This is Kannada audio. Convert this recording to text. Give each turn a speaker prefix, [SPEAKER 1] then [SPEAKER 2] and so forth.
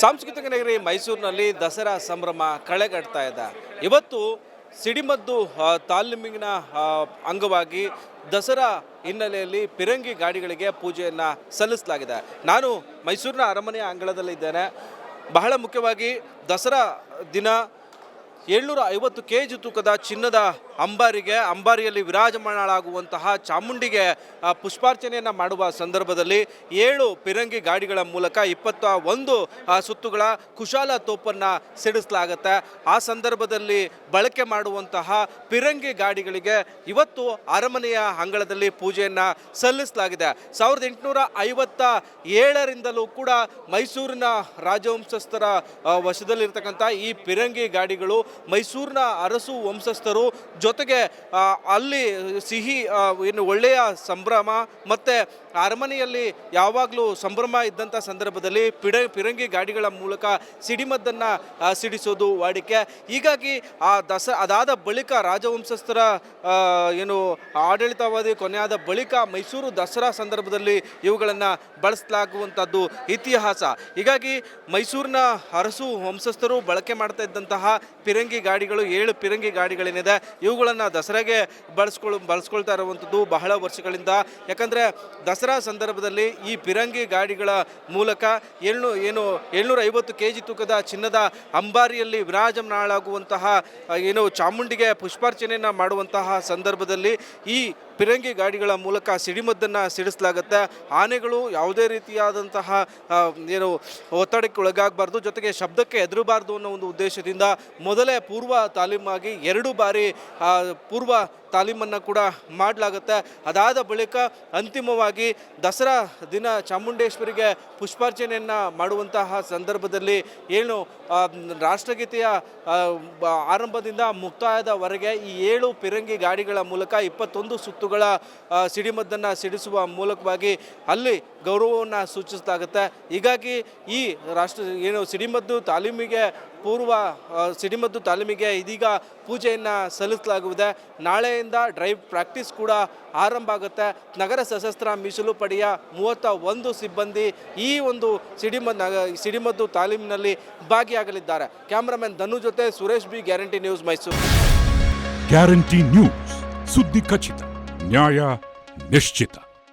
[SPEAKER 1] ಸಾಂಸ್ಕೃತಿಕ ನಗರಿ ಮೈಸೂರಿನಲ್ಲಿ ದಸರಾ ಸಂಭ್ರಮ ಕಳೆಗಟ್ತಾ ಇದೆ. ಇವತ್ತು ಸಿಡಿಮದ್ದು ತಾಲೀಮಿನ ಅಂಗವಾಗಿ ದಸರಾ ಹಿನ್ನೆಲೆಯಲ್ಲಿ ಪಿರಂಗಿ ಗಾಡಿಗಳಿಗೆ ಪೂಜೆಯನ್ನು ಸಲ್ಲಿಸಲಾಗಿದೆ. ನಾನು ಮೈಸೂರಿನ ಅರಮನೆಯ ಅಂಗಳದಲ್ಲಿದ್ದೇನೆ. ಬಹಳ ಮುಖ್ಯವಾಗಿ ದಸರಾ ದಿನ ಏಳ್ನೂರ ಐವತ್ತು ಕೆ ಜಿ ತೂಕದ ಚಿನ್ನದ ಅಂಬಾರಿಗೆ, ಅಂಬಾರಿಯಲ್ಲಿ ವಿರಾಜಮಾನಳಾಗುವಂತಹ ಚಾಮುಂಡಿಗೆ ಪುಷ್ಪಾರ್ಚನೆಯನ್ನು ಮಾಡುವ ಸಂದರ್ಭದಲ್ಲಿ ಏಳು ಪಿರಂಗಿ ಗಾಡಿಗಳ ಮೂಲಕ ಇಪ್ಪತ್ತ ಒಂದು ಸುತ್ತುಗಳ ಕುಶಾಲ ತೋಪನ್ನು ಸಿಡಿಸಲಾಗತ್ತೆ. ಆ ಸಂದರ್ಭದಲ್ಲಿ ಬಳಕೆ ಮಾಡುವಂತಹ ಪಿರಂಗಿ ಗಾಡಿಗಳಿಗೆ ಇವತ್ತು ಅರಮನೆಯ ಅಂಗಳದಲ್ಲಿ ಪೂಜೆಯನ್ನು ಸಲ್ಲಿಸಲಾಗಿದೆ. ಸಾವಿರದ ಎಂಟುನೂರ ಐವತ್ತ ಏಳರಿಂದಲೂ ಕೂಡ ಮೈಸೂರಿನ ರಾಜವಂಶಸ್ಥರ ವಶದಲ್ಲಿರ್ತಕ್ಕಂಥ ಈ ಪಿರಂಗಿ ಗಾಡಿಗಳು ಮೈಸೂರಿನ ಅರಸು ವಂಶಸ್ಥರು ಜೊತೆಗೆ ಅಲ್ಲಿ ಸಿಹಿ ಏನು ಒಳ್ಳೆಯ ಸಂಭ್ರಮ ಮತ್ತು ಅರಮನೆಯಲ್ಲಿ ಯಾವಾಗಲೂ ಸಂಭ್ರಮ ಇದ್ದಂಥ ಸಂದರ್ಭದಲ್ಲಿ ಪಿಡ, ಪಿರಂಗಿ ಗಾಡಿಗಳ ಮೂಲಕ ಸಿಡಿಮದ್ದನ್ನು ಸಿಡಿಸೋದು ವಾಡಿಕೆ. ಹೀಗಾಗಿ ಆ ದಸ, ಅದಾದ ಬಳಿಕ ರಾಜವಂಶಸ್ಥರ ಏನು ಆಡಳಿತವಾದಿ ಕೊನೆಯಾದ ಬಳಿಕ ಮೈಸೂರು ದಸರಾ ಸಂದರ್ಭದಲ್ಲಿ ಇವುಗಳನ್ನು ಬಳಸಲಾಗುವಂಥದ್ದು ಇತಿಹಾಸ. ಹೀಗಾಗಿ ಮೈಸೂರಿನ ಅರಸು ವಂಶಸ್ಥರು ಬಳಕೆ ಮಾಡ್ತಾ ಇದ್ದಂತಹ ಪಿರಂಗಿ ಗಾಡಿಗಳು ಏಳು ಪಿರಂಗಿ ಗಾಡಿಗಳೇನಿದೆ ಇವುಗಳನ್ನು ದಸರಾಗೆ ಬಳಸ್ಕೊಳ್ ಬಳಸ್ಕೊಳ್ತಾ ಇರುವಂಥದ್ದು ಬಹಳ ವರ್ಷಗಳಿಂದ. ಯಾಕಂದರೆ ದಸರಾ ಸಂದರ್ಭದಲ್ಲಿ ಈ ಪಿರಂಗಿ ಗಾಡಿಗಳ ಮೂಲಕ ಏಳ್ನೂ ಏನು ಏಳ್ನೂರ ಐವತ್ತು ಕೆ ಜಿ ತೂಕದ ಚಿನ್ನದ ಅಂಬಾರಿಯಲ್ಲಿ ವಿರಾಜಮಾನಳಾಗುವಂತಹ ಆ, ಏನು ಚಾಮುಂಡಿಗೆ ಪುಷ್ಪಾರ್ಚನೆಯನ್ನು ಮಾಡುವಂತಹ ಸಂದರ್ಭದಲ್ಲಿ ಈ ಪಿರಂಗಿ ಗಾಡಿಗಳ ಮೂಲಕ ಸಿಡಿಮದ್ದನ್ನು ಸಿಡಿಸಲಾಗುತ್ತೆ. ಆನೆಗಳು ಯಾವುದೇ ರೀತಿಯಾದಂತಹ ಏನು ಒತ್ತಡಕ್ಕೆ ಒಳಗಾಗಬಾರ್ದು, ಜೊತೆಗೆ ಶಬ್ದಕ್ಕೆ ಹೆದರಬಾರ್ದು ಅನ್ನೋ ಒಂದು ಉದ್ದೇಶದಿಂದ ಮೊದಲೇ ಪೂರ್ವ ತಾಲೀಮಾಗಿ ಎರಡು ಬಾರಿ ಪೂರ್ವ ತಾಲೀಮನ್ನು ಕೂಡ ಮಾಡಲಾಗುತ್ತೆ. ಅದಾದ ಬಳಿಕ ಅಂತಿಮವಾಗಿ ದಸರಾ ದಿನ ಚಾಮುಂಡೇಶ್ವರಿಗೆ ಪುಷ್ಪಾರ್ಚನೆಯನ್ನು ಮಾಡುವಂತಹ ಸಂದರ್ಭದಲ್ಲಿ ಏನು ರಾಷ್ಟ್ರಗೀತೆಯ ಆರಂಭದಿಂದ ಮುಕ್ತಾಯದವರೆಗೆ ಈ ಏಳು ಪಿರಂಗಿ ಗಾಡಿಗಳ ಮೂಲಕ ಇಪ್ಪತ್ತೊಂದು ಸುತ್ತುಗಳ ಸಿಡಿಮದ್ದನ್ನು ಸಿಡಿಸುವ ಮೂಲಕವಾಗಿ ಅಲ್ಲಿ ಗೌರವವನ್ನು ಸೂಚಿಸಲಾಗುತ್ತೆ. ಹೀಗಾಗಿ ಈ ರಾಷ್ಟ್ರ, ಏನು, ಸಿಡಿಮದ್ದು ತಾಲೀಮಿಗೆ ಪೂರ್ವ ಸಿಡಿಮದ್ದು ತಾಲೀಮಿಗೆ ಇದೀಗ ಪೂಜೆಯನ್ನು ಸಲ್ಲಿಸಲಾಗುವುದೇ. ನಾಳೆಯಿಂದ ಡ್ರೈವ್ ಪ್ರಾಕ್ಟೀಸ್ ಕೂಡ ಆರಂಭ ಆಗುತ್ತೆ. ನಗರ ಸಶಸ್ತ್ರ ಮೀಸಲು ಪಡೆಯ ಮೂವತ್ತ ಒಂದು ಸಿಬ್ಬಂದಿ ಈ ಒಂದು ಸಿಡಿಮ ಸಿಡಿಮದ್ದು ತಾಲೀಮಿನಲ್ಲಿ ಭಾಗಿಯಾಗಲಿದ್ದಾರೆ. ಕ್ಯಾಮ್ರಾಮನ್ ಧನು ಜೊತೆ Suresh B, guarantee news Mysuru.
[SPEAKER 2] Guarantee news, ಸುದ್ದಿ ಖಚಿತ, ನ್ಯಾಯ ನಿಶ್ಚಿತ.